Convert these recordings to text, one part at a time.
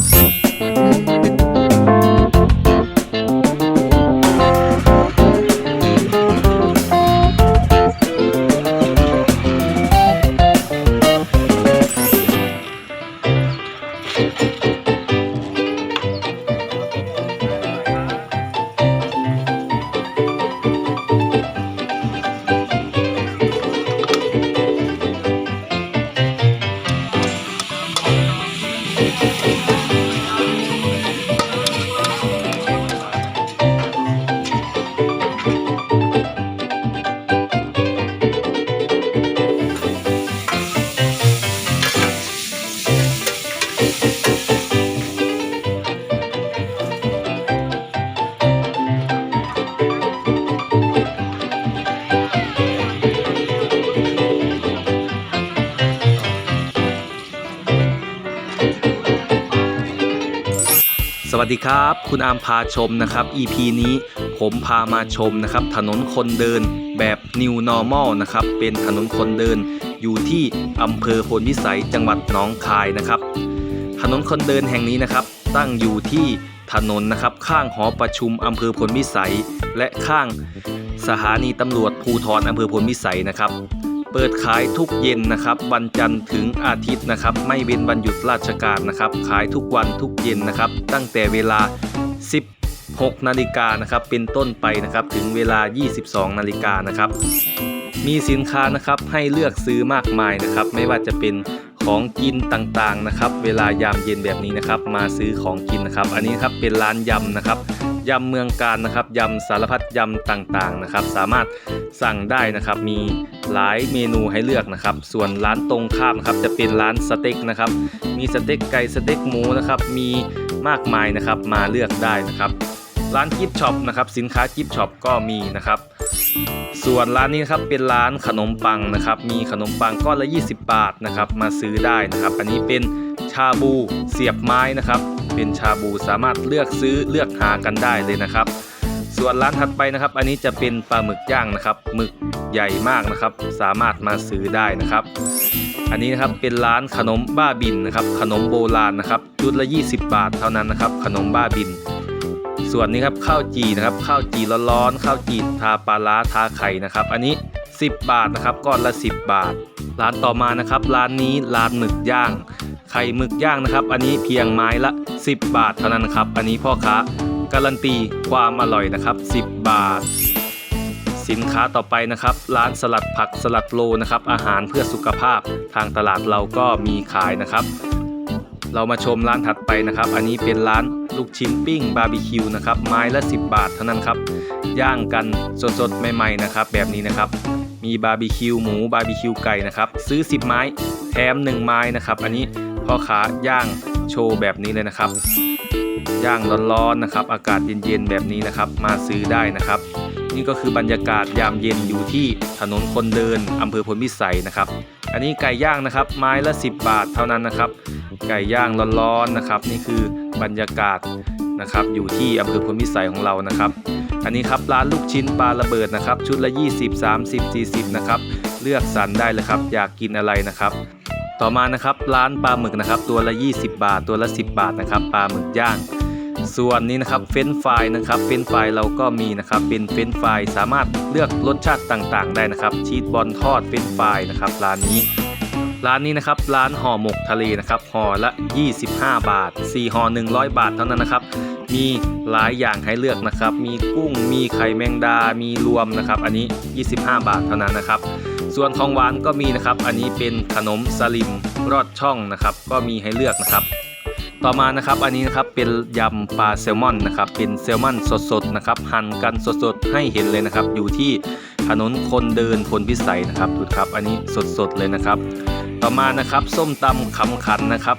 ส วัสดีครับ คุณอามพาชมนะครับ EP นี้ผมพามาชมนะครับ ถนนคนเดินแบบ New Normal นะครับ เป็นถนนคนเดินอยู่ที่อำเภอพลวิสัยจังหวัดหนองคายนะครับ ถนนคนเดินแห่งนี้นะครับ ตั้งอยู่ที่ถนนนะครับ ข้างหอประชุมอำเภอพลวิสัย และข้างสถานีตำรวจภูธรอำเภอพลวิสัยนะครับ ปิดขายทุกเย็นนะครับ วันจันทร์ถึงอาทิตย์นะครับ ไม่เว้นวันหยุดราชการนะครับ ขายทุกวันทุกเย็นนะครับ ตั้งแต่เวลา 16 นาฬิกานะครับ เป็นต้นไปนะครับ ถึงเวลา 22 นาฬิกานะครับ มีสินค้านะครับให้เลือกซื้อมากมายนะครับ ไม่ว่าจะเป็น ของกินต่างๆนะครับ เวลายามเย็นแบบนี้นะครับ มาซื้อของกินนะครับ อันนี้ครับเป็นร้านยำนะครับยำเมืองการนะครับยำสารพัดยำต่างๆนะครับ สามารถสั่งได้นะครับ มีหลายเมนูให้เลือกนะครับ ส่วนร้านตรงข้ามนะครับจะเป็นร้านสเต็กนะครับ มีสเต็กไก่สเต็กหมูนะครับ มีมากมายนะครับมาเลือกได้นะครับ ร้านกิฟช็อปนะครับสินค้ากิฟช็อปก็มีนะครับ ส่วนร้านนี้นะครับเป็นร้านขนมปังนะครับ มีขนมปังก้อนละ 20 บาทนะครับมาซื้อได้นะครับ อันนี้เป็นชาบูเสียบไม้นะครับ เป็นชาบูสามารถเลือกซื้อเลือกหากันได้เลยนะครับ ส่วนร้านถัดไปนะครับ อันนี้จะเป็นปลาหมึกย่างนะครับหมึกใหญ่มากนะครับ สามารถมาซื้อได้นะครับอันนี้นะครับเป็นร้านขนมบ้าบินนะครับขนมโบราณนะครับชุดละ 20 บาทเท่านั้นนะครับ ขนมบ้าบิน ส่วนนี้ครับข้าวจีนะครับข้าวจีร้อนๆข้าวจีทาปลาร้าทาไข่นะครับ อันนี้ 10 บาทนะครับก้อนละ 10 บาท ร้านต่อมานะครับ ร้านนี้ร้านหมึกย่าง ไข่หมึกย่างนะครับ อันนี้เพียงไม้ละ 10 บาทเท่านั้นครับ อันนี้พ่อค้าการันตีความอร่อยนะครับ 10 บาท สินค้าต่อไปนะครับ ร้านสลัดผักสลัดโลนะครับ อาหารเพื่อสุขภาพทางตลาดเราก็มีขายนะครับ เรามาชมร้านถัดไปนะครับ อันนี้เป็นร้านลูกชิ้นปิ้งบาร์บีคิวนะครับ ไม้ละ 10 บาทเท่านั้นครับ ย่างกันสดๆ ใหม่ๆ นะครับ แบบนี้นะครับ มีบาร์บีคิวหมูบาร์บีคิวไก่นะครับ ซื้อ 10 ไม้ แถม 1 ไม้นะครับ อันนี้พ่อค้าย่างโชว์แบบนี้เลยนะครับ ย่างร้อนๆ นะครับ อากาศเย็นๆ แบบนี้นะครับ มาซื้อได้นะครับ นี่ก็คือบรรยากาศยามเย็นอยู่ที่ถนนคนเดินอำเภอพลพิสัยนะครับ อันนี้ไก่ย่างนะครับ ไม้ละ 10 บาทเท่านั้นนะครับ ไก่ย่างร้อนๆนะครับ นี่คือบรรยากาศนะครับอยู่ที่อำเภอพลพิสัยของเรานะครับ อันนี้ครับร้านลูกชิ้นปลาระเบิดนะครับ ชุดละ 20 30 40 นะครับ เลือกสรรได้เลยครับ อยากกินอะไรนะครับ ต่อมานะครับร้านปลาหมึกนะครับ ตัวละ 20 บาท ตัวละ 10 บาทนะครับปลาหมึกย่าง ส่วนนี้นะครับเฟรนช์ฟรายนะครับเฟรนช์ฟรายเราก็มีนะครับเป็นเฟรนช์ฟรายสามารถเลือกรสชาติต่างๆ ได้นะครับ ชีสบอลทอดเฟรนช์ฟรายนะครับร้านนี้ร้านนี้นะครับร้านห่อหมกทะเลนะครับห่อละ 25 บาท 4ห่อ100 บาทเท่านั้นนะครับ มีหลายอย่างให้เลือกนะครับ มีกุ้งมีไข่แมงดา มีรวมนะครับ อันนี้ 25 บาทเท่านั้นนะครับ ส่วนของหวานก็มีนะครับ อันนี้เป็นขนมสลิมรอดช่องนะครับ ก็มีให้เลือกนะครับ ต่อมานะครับอันนี้นะครับเป็นยำปลาแซลมอนนะครับเป็นแซลมอนสดๆนะครับหั่นกันสดๆให้เห็นเลยนะครับ อยู่ที่ถนนคนเดินพลพิสัยนะครับดูครับอันนี้สดๆเลยนะครับ ต่อมานะครับส้มตำขำขันนะครับ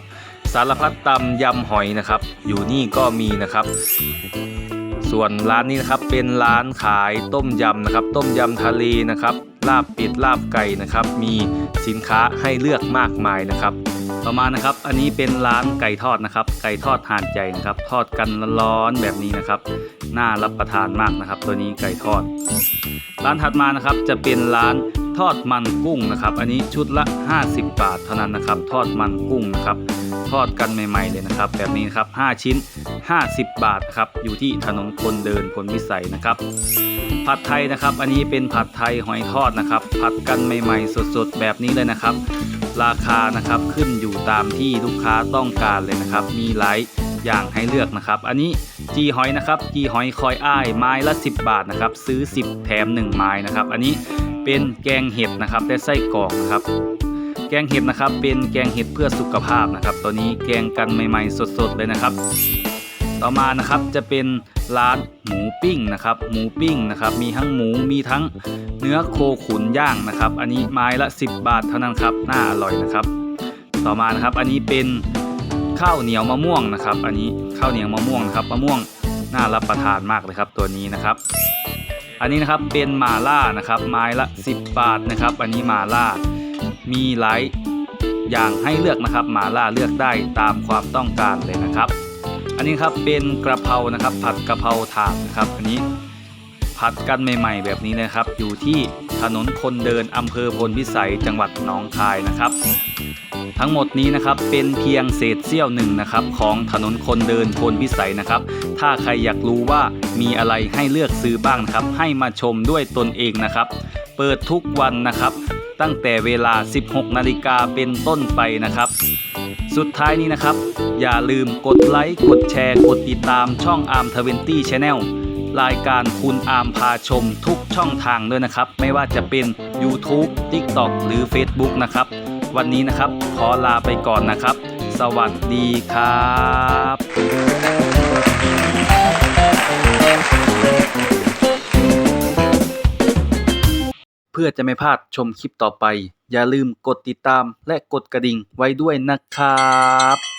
สารพัดตำยำหอยนะครับ อยู่นี่ก็มีนะครับ ส่วนร้านนี้นะครับเป็นร้านขายต้มยำนะครับ ต้มยำทะเลนะครับลาบเป็ดลาบไก่นะครับ มีสินค้าให้เลือกมากมายนะครับ ต่อมานะครับ อันนี้เป็นร้านไก่ทอดนะครับ ไก่ทอดหาดใหญ่นะครับ ทอดกันร้อนๆแบบนี้นะครับ น่ารับประทานมากนะครับ ตัวนี้ไก่ทอด ร้านถัดมานะครับจะเป็นร้านทอดมันกุ้งนะครับ อันนี้ชุดละ 50 บาทเท่านั้นนะครับ ทอดมันกุ้งนะครับ ทอดกันใหม่ๆเลยนะครับ แบบนี้นครับ 5 ชิ้น 50 บาทครับ อยู่ที่ถนนคนเดินพลวิสัยนะครับ ผัดไทยนะครับ อันนี้เป็นผัดไทยหอยทอดนะครับ ผัดกันใหม่ๆ สดๆ แบบนี้เลยนะครับ ราคานะครับขึ้นอยู่ตามที่ลูกค้าต้องการเลยนะครับ มีหลายอย่างให้เลือกนะครับ อันนี้จีหอยนะครับจีหอยคอยอ้ายไม้ละ 10 บาทนะครับ ซื้อ 10 แถม 1 ไม้นะครับ อันนี้เป็นแกงเห็ดนะครับและไส้กรอกนะครับ แกงเห็ดนะครับเป็นแกงเห็ดเพื่อสุขภาพนะครับตัวนี้แกงกันใหม่ ๆ สดๆเลยนะครับ ต่อมานะครับจะเป็นร้านหมูปิ้งนะครับ หมูปิ้งนะครับ มีทั้งหมูมีทั้งเนื้อโคขุนย่างนะครับ อันนี้ไม้ละ 10 บาทเท่านั้นครับน่าอร่อยนะครับ ต่อมานะครับอันนี้เป็นข้าวเหนียวมะม่วงนะครับ อันนี้ข้าวเหนียวมะม่วงนะครับมะม่วงน่ารับประทานมากเลยครับตัวนี้นะครับ อันนี้นะครับเป็นหมาล่านะครับ ไม้ละ 10 บาทนะครับ อันนี้หมาล่ามีหลายอย่างให้เลือกนะครับหมาล่าเลือกได้ตามความต้องการเลยนะครับ อันนี้ครับเป็นกระเพรานะครับ ผัดกระเพราถาดนะครับ อันนี้ผัดกันใหม่ ๆ แบบนี้นะครับ อยู่ที่ถนนคนเดินอำเภอพลพิสัยจังหวัดหนองคายนะครับ ทั้งหมดนี้นะครับเป็นเพียงเศษเสี้ยวหนึ่งนะครับของถนนคนเดินพลพิสัยนะครับ ถ้าใครอยากรู้ว่ามีอะไรให้เลือกซื้อบ้างนะครับ ให้มาชมด้วยตนเองนะครับ เปิดทุกวันนะครับ ตั้งแต่เวลา 16 นาฬิกาเป็นต้นไปนะครับ สุดท้ายนี้นะครับ อย่าลืมกดไลค์กดแชร์ กดติดตามช่องอาร์มทเวนตี้ชาแนลรายการคุณอาร์มพาชมทุกช่องทางด้วยนะครับ ไม่ว่าจะเป็น YouTube TikTok หรือ Facebook นะครับ วันนี้นะครับขอลาไปก่อนนะครับ สวัสดีครับ พื่อจะไม่พลาดชมคลิปต่อไป อย่าลืมกดติดตามและกดกระดิ่งไว้ด้วยนะครับ